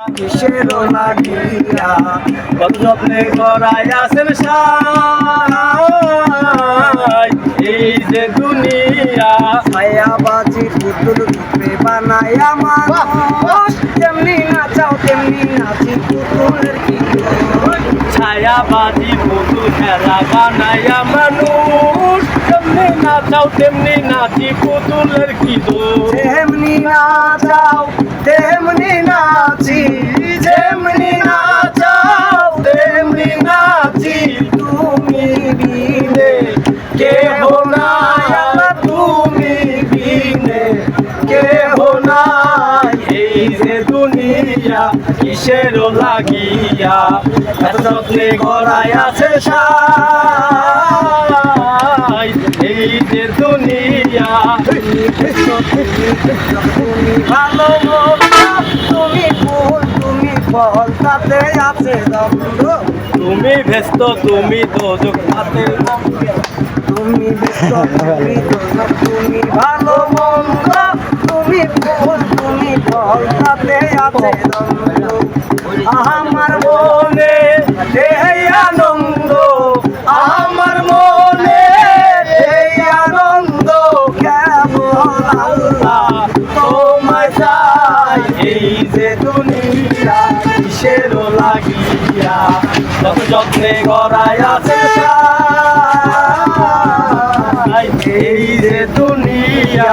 কিসেরও লাগিয়া কত যত্নে করাই আসেন এই যে দুনিয়া মায়াবাজি পুতুল রূপে বানায়া মানুষ। তেমনি নাচাও তেমনি নাচি পুতুলের কি দোষ? ছায়াবাজি পুতুল খেলা বানাইয়া মানুষ। তেমনি নাচাও তেমনি নাচি পুতুলের কি দোষ যেমনি নাচাও তেমনি নাচি কেহ নাই। এই যে দুনিয়া কিসেরও লাগিয়া? এত যত্নে গড়াই আছে সাই। এই যে দুনিয়া তুমি ভালো তুমি ফুল তুমি ফল তাতে আছে তুমি ব্যস্ত তুমি দোজক হাতে তুমি ব্যস্ত তুমি দোষক তুমি ভালো তুমি ফুল তুমি আমার মনে এই আনন্দ, আমার মনে এই আনন্দ, কেবল আল্লাহ তোমায় এই যে দুনিয়া কিসেরও লাগিয়া কত যত্নে গড়াই আছে দুনিয়া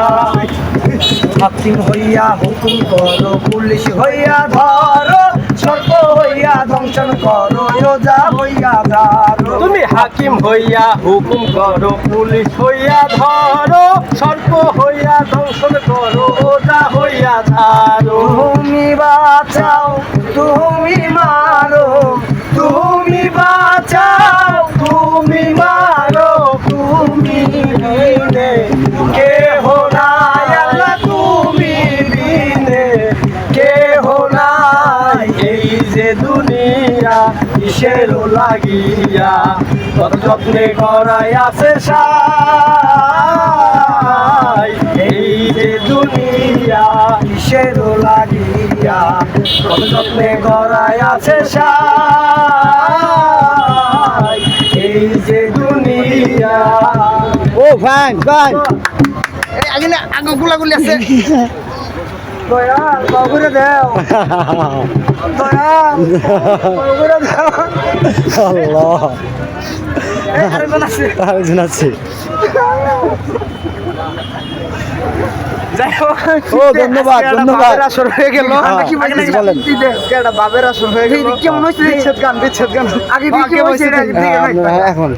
হাকিম হইয়া হুকুম করো পুলিশ হইয়া ধরো সর্প হইয়া দংশন করো রোজা হইয়া ধরো তুমি হাকিম হইয়া হুকুম করো পুলিশ হইয়া ধরো সর্প হইয়া দংশন করো ওটা হইয়া ছাড়ো তুমি বাঁচাও তুমি মারো তুমি বাঁচাও তুমি মারো কিসেরও লাগিয়া কত যত্নে করাই আছে সাই। এই যে দুনিয়া কিসেরও লাগিয়া কত যত্নে গড়াই আছে সাই। এই যে দুনিয়া ও ফাইন ফাইন এই আগিলে আগ গুলাগুলি আছে। দয়াল দেও। দেও। আল্লাহ। আরেকজন আছে। ও, ধন্যবাদ, ধন্যবাদ। আসর হয়ে গেল। আগে বলেন। আজকে বাবের আসর হয়ে গেল। কেমন হয়েছে? বিচ্ছেদ গান বিচ্ছেদ গান। আগে কি হয়েছে? হ্যাঁ, আমরা এখন।